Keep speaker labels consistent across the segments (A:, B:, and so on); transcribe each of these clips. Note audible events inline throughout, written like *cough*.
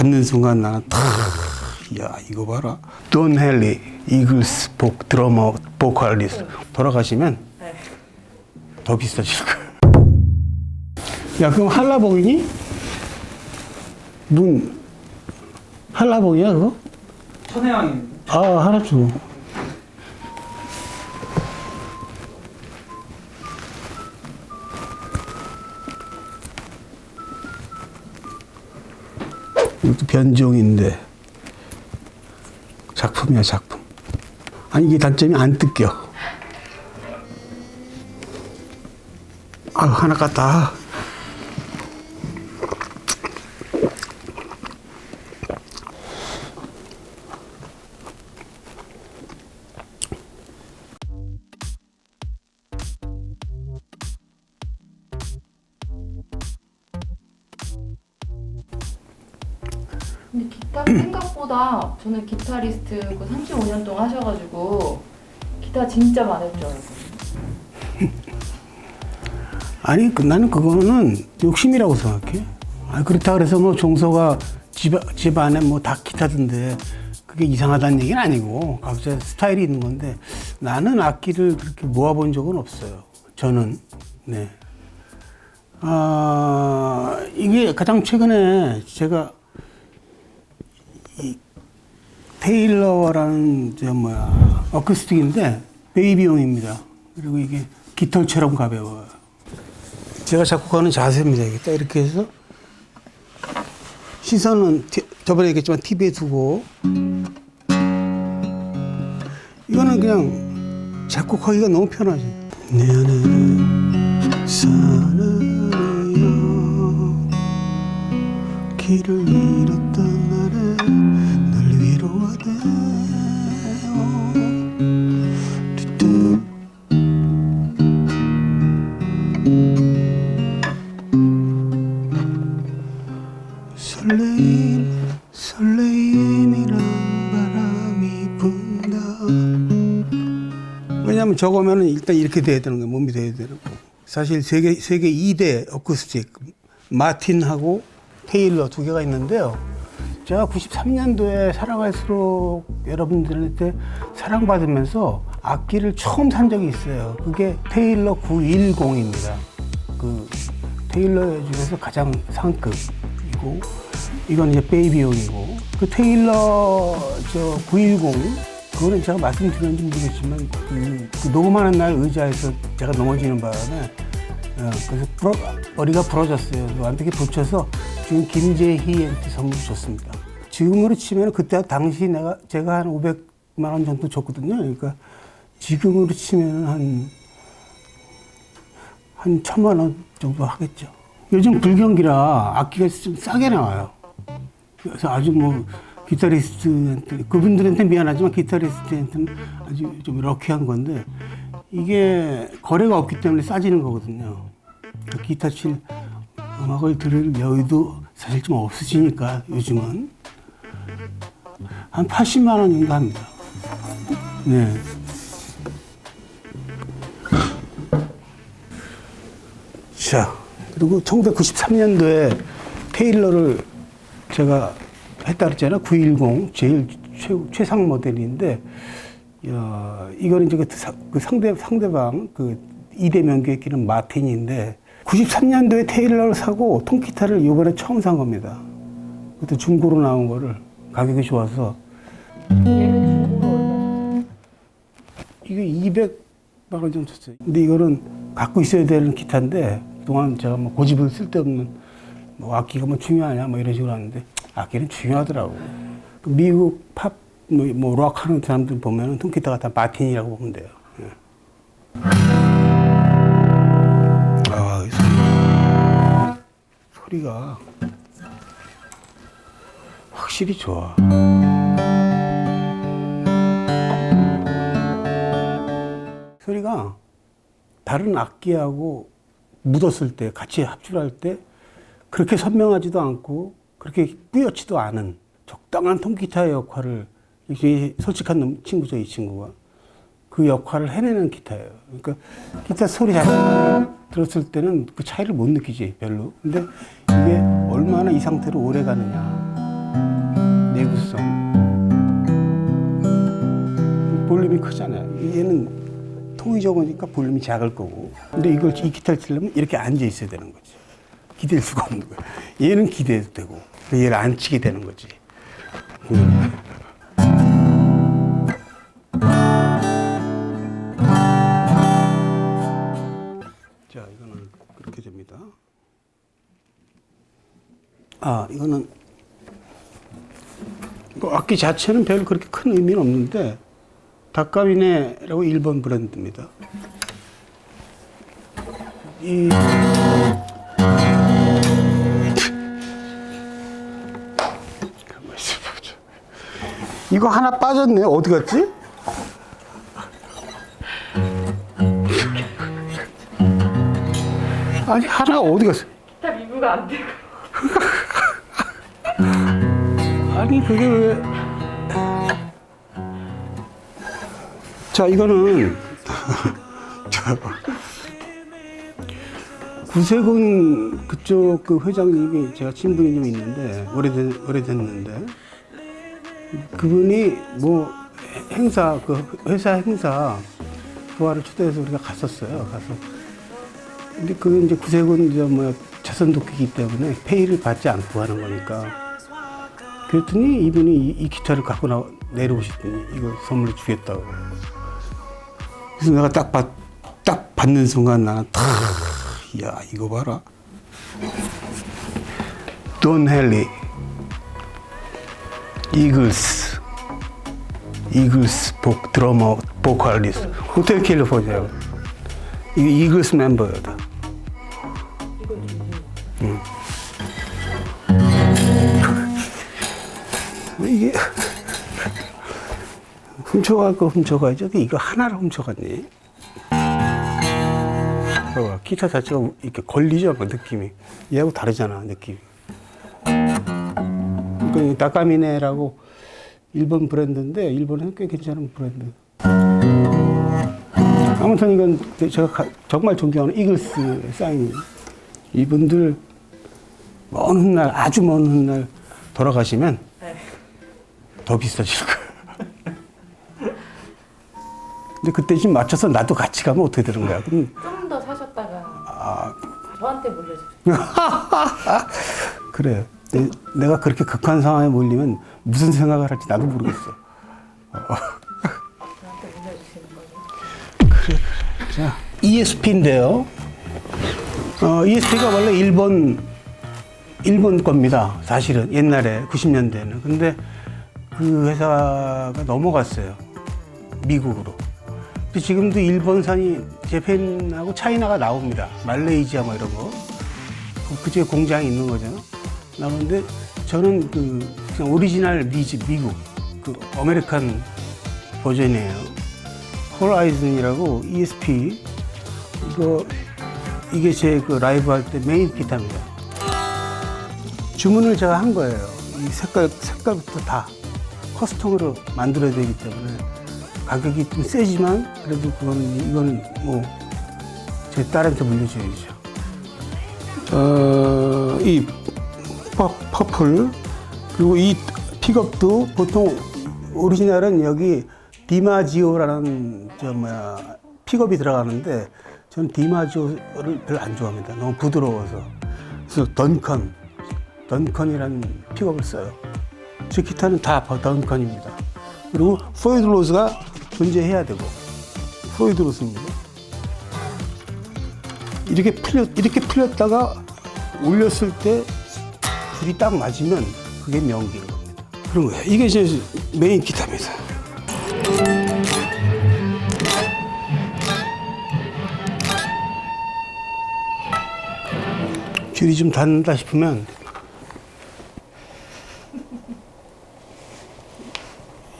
A: 받는 순간 나는 탁, 야 이거 봐라. 돈 헬리 이글스 복 드러머 보컬리스트 돌아가시면
B: 네.
A: 더 비싸질 거야. 야 그럼 한라봉이니? 문 한라봉이야 그거?
C: 천혜향
A: 아 줘. 이것도 변종인데 작품이야 작품. 아니 이게 단점이 안 뜯겨. 아 하나 깠다.
B: 근데 기타 생각보다 저는 기타리스트 그 35년 동안 하셔가지고 기타 진짜 많을 줄 알았거든요.
A: 아니 그- 나는 그거는 욕심이라고 생각해. 아 그렇다 그래서 뭐 종서가 집, 집 안에 뭐 다 기타던데 그게 이상하다는 얘기는 아니고 각자 스타일이 있는 건데 나는 악기를 그렇게 모아본 적은 없어요. 저는 네. 아 이게 가장 최근에 제가 이 테일러라는 저 뭐야 어쿠스틱인데 베이비용입니다. 그리고 이게 깃털처럼 가벼워요. 제가 작곡하는 자세입니다. 이게 딱 이렇게 해서 시선은 티- 저번에 얘기했지만 TV에 두고 이거는 그냥 작곡하기가 너무 편하지. 내 안에는 사나이여 길을 잃었던 저거면은 일단 이렇게 돼야 되는 거예요. 몸이 돼야 되는 거 사실 세계 세계 2대 어쿠스틱 마틴하고 테일러 두 개가 있는데요. 제가 93년도에 사랑할수록 여러분들한테 사랑받으면서 악기를 처음 산 적이 있어요. 그게 테일러 910입니다. 그 테일러 중에서 가장 상급이고 이건 이제 베이비용이고 그 테일러 저 910 그거는 제가 말씀드렸는지 모르겠지만 그, 그 녹음하는 날 의자에서 제가 넘어지는 바람에 어, 그래서 부러, 머리가 부러졌어요. 완벽히 붙여서 지금 김재희한테 선물 줬습니다. 지금으로 치면 그때 당시 내가 제가 한 500만 원 정도 줬거든요. 그러니까 지금으로 치면 한 한 천만 원 정도 하겠죠. 요즘 불경기라 악기가 좀 싸게 나와요. 그래서 아주 뭐 기타리스트한테 그분들한테 미안하지만 기타리스트한테는 아주 좀 럭키한 건데 이게 거래가 없기 때문에 싸지는 거거든요. 그 기타 칠 음악을 들을 여유도 사실 좀 없으시니까 요즘은 한 80만 원 정도 합니다. 네. 자, 그리고 1993년도에 테일러를 제가 했다 그랬잖아요. 910 제일 최, 최상 모델인데, 야, 이거는 이제 그, 사- 그 상대, 상대방 그 2대 명기에 끼는 마틴인데, 93년도에 테일러를 사고 통기타를 이번에 처음 산 겁니다. 그것도 중고로 나온 거를 가격이 좋아서? 이게 200만 원 정도 썼어요. 근데 이거는 갖고 있어야 되는 기타인데 그동안 제가 뭐 고집을 쓸데없는 뭐 악기가 뭐 중요하냐 뭐 이런 식으로 하는데 악기는 중요하더라고. 그 미국 팝, 뭐, 뭐, 록 하는 사람들 보면은 통기타가 다 마틴이라고 보면 돼요. 예. 아, 이 소리. 소리가 확실히 좋아. 소리가 다른 악기하고 묻었을 때 같이 합주할 때 그렇게 선명하지도 않고 그렇게 뿌옇지도 않은 적당한 통기타의 역할을 이게 솔직한 놈- 친구죠 이 친구가 그 역할을 해내는 기타예요. 그러니까 기타 소리 들었을 때는 그 차이를 못 느끼지 별로. 근데 이게 얼마나 이 상태로 오래 가느냐 내구성. 볼륨이 크잖아요. 얘는 통이 적으니까 볼륨이 작을 거고. 근데 이걸 이 기타를 치려면 이렇게 앉아 있어야 되는 거지. 기댈 수가 없는 거야. 얘는 기대도 되고, 얘를 안 치게 되는 거지. 음. 자, 이거는 그렇게 됩니다. 아, 이거는 그 악기 자체는 별로 그렇게 큰 의미는 없는데 닭가미네라고 일본 브랜드입니다. 이 이거 하나 빠졌네. 어디 갔지? 아니 하나가 어디 갔어?
B: 기타 미부가 안 되고. *laughs*
A: 아니 그게 왜? 자 이거는 *laughs* 저 구세군 그쪽 그 회장님이 제가 친분이 좀 있는데 오래된 오래됐는데 그분이 뭐 행사 그 회사 행사 부하를 초대해서 우리가 갔었어요. 가서 근데 그게 이제 구세군 이제 뭐 자선 돕기기 때문에 페이를 받지 않고 하는 거니까 그랬더니 이분이 이, 이 기타를 갖고 나, 내려오시더니 이거 선물로 주겠다고. 그래서 내가 딱, 받, 딱 받는 순간 나는 탁, 야, 이거 봐라. 돈 헬리. 이글스. 이글스 복, 드러머, 보컬리스트. 호텔 캘리포니아. 이게 이글스 멤버였다. 이게 훔쳐갈 거 훔쳐가야지 이거 하나를 훔쳐갔니? 봐봐 기타 자체가 이렇게 걸리죠 그 느낌이 얘하고 다르잖아 느낌이 그 다카미네라고 일본 브랜드인데 일본은 꽤 괜찮은 브랜드 아무튼 이건 제가 가- 정말 존경하는 이글스 사인 이분들 먼 훗날 아주 먼 훗날 돌아가시면
B: 네.
A: 더 비싸질 거야. 근데 그때 좀 맞춰서 나도 같이 가면 어떻게 되는 거야? 그럼
B: 좀더 사셨다가
A: 아
B: 저한테 물려주세요. *laughs*
A: 그래. 내, 내 가 그렇게 극한 상황에 몰리면 무슨 생각을 할지 나도 모르겠어.
B: 거예요.
A: 자, ESP인데요. 어, ESP가 원래 일본 일본 겁니다. 사실은 옛날에 90년대에는. 근데 그 회사가 넘어갔어요. 미국으로. 근데 지금도 일본산이 재팬하고 차이나가 나옵니다. 말레이시아 뭐 이런 거. 그- 그쪽에 공장이 있는 거죠. 나오는데 저는 그 그냥 오리지널 미지 미국 그 아메리칸 버전이에요. 홀라이즌이라고 ESP 이거 이게 제 그 라이브 할 때 메인 기타입니다. 주문을 제가 한 거예요. 이 색깔 색깔부터 다 커스텀으로 만들어야 되기 때문에 가격이 좀 세지만 그래도 그거는 이거는 뭐 제 딸한테 물려줘야죠. 어, 이 퍼, 퍼플 그리고 이 픽업도 보통 오리지널은 여기 디마지오라는 저 뭐야 픽업이 들어가는데 저는 디마지오를 별로 안 좋아합니다. 너무 부드러워서 그래서 던컨 던컨이라는 픽업을 써요. 제 기타는 다 던컨입니다. 그리고 포이드 로즈가 존재해야 되고 포이드 로즈입니다. 이렇게 풀렸 이렇게 풀렸다가 올렸을 때 줄이 딱 맞으면 그게 명기인 겁니다. 그런 거예요. 이게 제 메인 기타입니다. 줄이 좀 닿는다 싶으면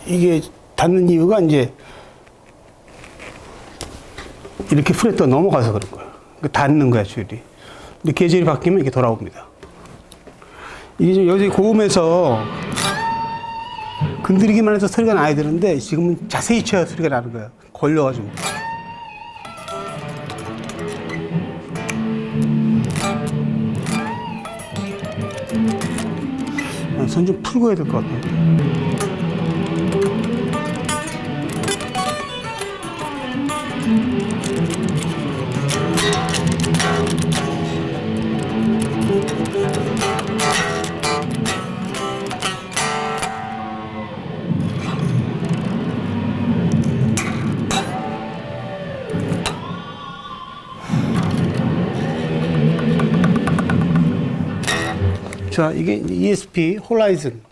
A: 이게 닿는 이유가 이제 이렇게 프렛도 넘어가서 그런 거야. 그 닿는 거야, 줄이. 근데 계절이 바뀌면 이렇게 돌아옵니다. 이게 좀 여기 고음에서 건드리기만 해서 소리가 나야 되는데 지금은 자세히 쳐야 소리가 나는 거야. 걸려가지고. 손 좀 풀고 해야 될 것 같아요. 자, 이게 ESP 홀라이즌.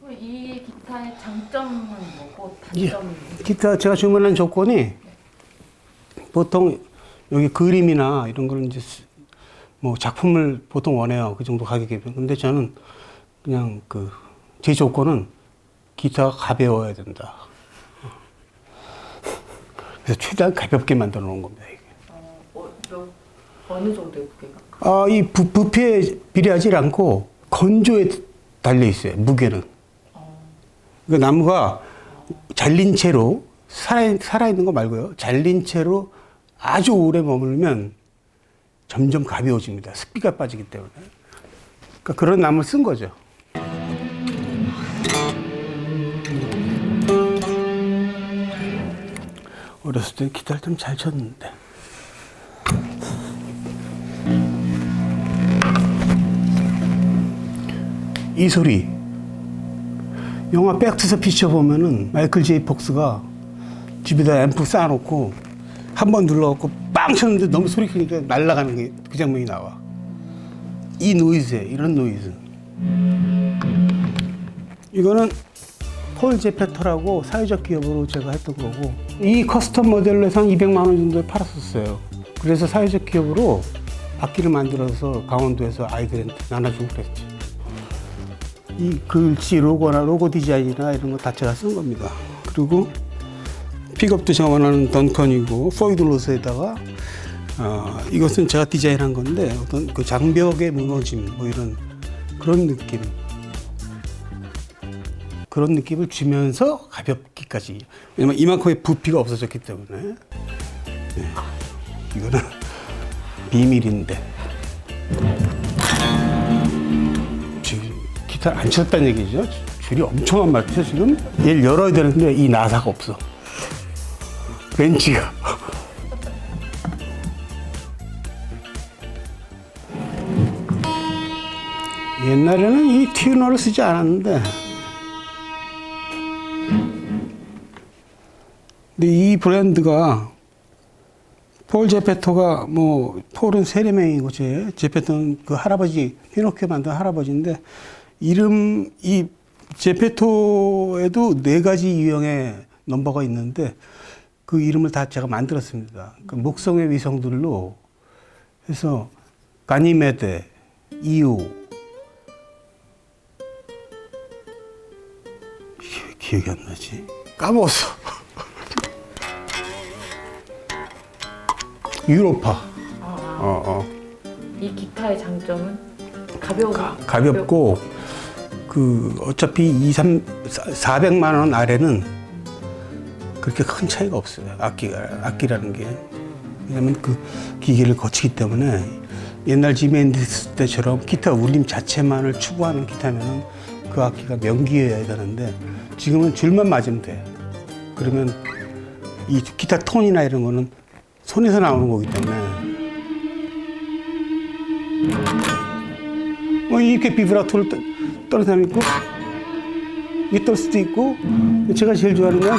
B: 그럼 이 기타의 장점은 뭐고
A: 예.
B: 단점은
A: 기타 제가 주문한 조건이 보통 여기 그림이나 이런 거는 이제 스- 뭐 작품을 보통 원해요. 그 정도 가격이면. 근데 저는 그냥 그 제 조건은 기타가 가벼워야 된다. 그래서 최대한 가볍게 만들어 놓은 겁니다. 이게.
B: 어, 어, 몇, 어느 정도의 무게가?
A: 아, 이 부, 부피에 비례하지 않고 건조에 달려 있어요. 무게는. 그 나무가 잘린 채로 살아 살아 있는 거 말고요. 잘린 채로 아주 오래 머물면 점점 가벼워집니다. 습기가 빠지기 때문에. 그러니까 그런 나무를 쓴 거죠. 어렸을 때 기타를 좀 잘 쳤는데. 이 소리. 영화 백투더 피처 보면은 마이클 제이 폭스가 집에다 앰프 쌓아놓고 한 번 눌러갖고 빵 쳤는데 너무 소리 크니까 날아가는 게 그 장면이 나와. 이 노이즈에 이런 노이즈. 이거는 폴 제페터라고 사회적 기업으로 제가 했던 거고 이 커스텀 모델로 해서 한 200만 원 정도에 팔았었어요. 그래서 사회적 기업으로 악기를 만들어서 강원도에서 아이들한테 나눠주고 그랬죠. 이 글씨 로고나 로고 디자인이나 이런 거 다 제가 쓴 겁니다. 그리고 픽업도 제가 원하는 던컨이고 포이드 로스에다가 어, 이것은 제가 디자인한 건데 어떤 그 장벽의 무너짐 뭐 이런 그런 느낌 그런 느낌을 주면서 가볍기까지 왜냐면 이만큼의 부피가 없어졌기 때문에 네. 이거는 비밀인데 기타를 안 쳤다는 얘기죠. 줄이 엄청 안 맞죠, 지금? 얘를 열어야 되는데 이 나사가 없어. 벤치가. *laughs* 옛날에는 이 튜너를 쓰지 않았는데 근데 이 브랜드가 폴 제페토가 뭐 폴은 세례명이고 제 제페토는 그 할아버지 피노키오 만든 할아버지인데 이름 이 제페토에도 네 가지 유형의 넘버가 있는데 그 이름을 다 제가 만들었습니다. 그 목성의 위성들로 해서 가니메데, 이오 기- 기억이 안 나지? 까먹었어. *laughs* 유로파. 어, 어.
B: 이 기타의 장점은 가벼운
A: 가 볍고 그 어차피 2, 3, 400만 원 아래는 그렇게 큰 차이가 없어요. 악기가 악기라는 게 왜냐면 그 기계를 거치기 때문에 옛날 지미 앤디스 때처럼 기타 울림 자체만을 추구하는 기타면은 그 악기가 명기여야 되는데 지금은 줄만 맞으면 돼. 그러면 이 기타 톤이나 이런 거는 손에서 나오는 거기 때문에 뭐 이렇게 비브라토를 떠- 떠는 사람이 있고 이게 떨 수도 있고 제가 제일 좋아하는 건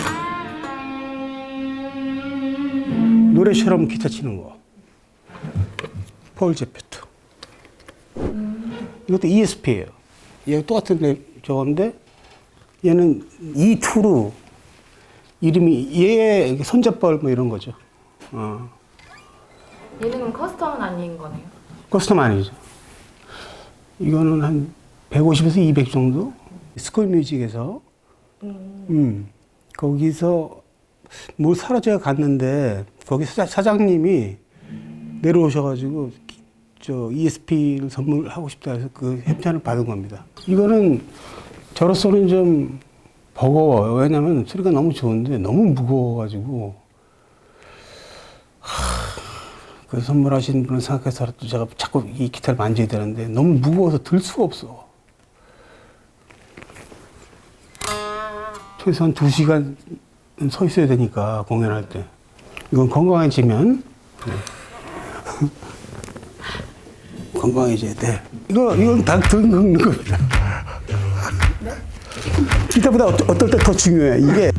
A: 노래처럼 기타 치는 거. 폴 제페토. 이것도 ESP예요. 얘 똑같은 데 저건데 얘는 E2로 이름이 얘 손잡벌 뭐 이런 거죠. 어.
B: 얘는 그럼 커스텀은 아닌 거네요.
A: 커스텀 아니죠. 이거는 한 150에서 200 정도? 스쿨 뮤직에서, 음, 거기서 뭘 사러 제가 갔는데, 거기 사, 사장님이 내려오셔가지고, 기- 저 ESP를 선물하고 싶다 해서 그 협찬을 받은 겁니다. 이거는 저로서는 좀 버거워요. 왜냐면 소리가 너무 좋은데 너무 무거워가지고, 그 선물하신 분을 생각해서라도 제가 자꾸 이 기타를 만져야 되는데 너무 무거워서 들 수가 없어. 최소한 2시간 서 있어야 되니까 공연할 때. 이건 건강해지면 네. *laughs* 건강해져야 돼. 이거 이건 다등 긁는 겁니다. *laughs* 기타보다 어떨 때 더 중요해. 이게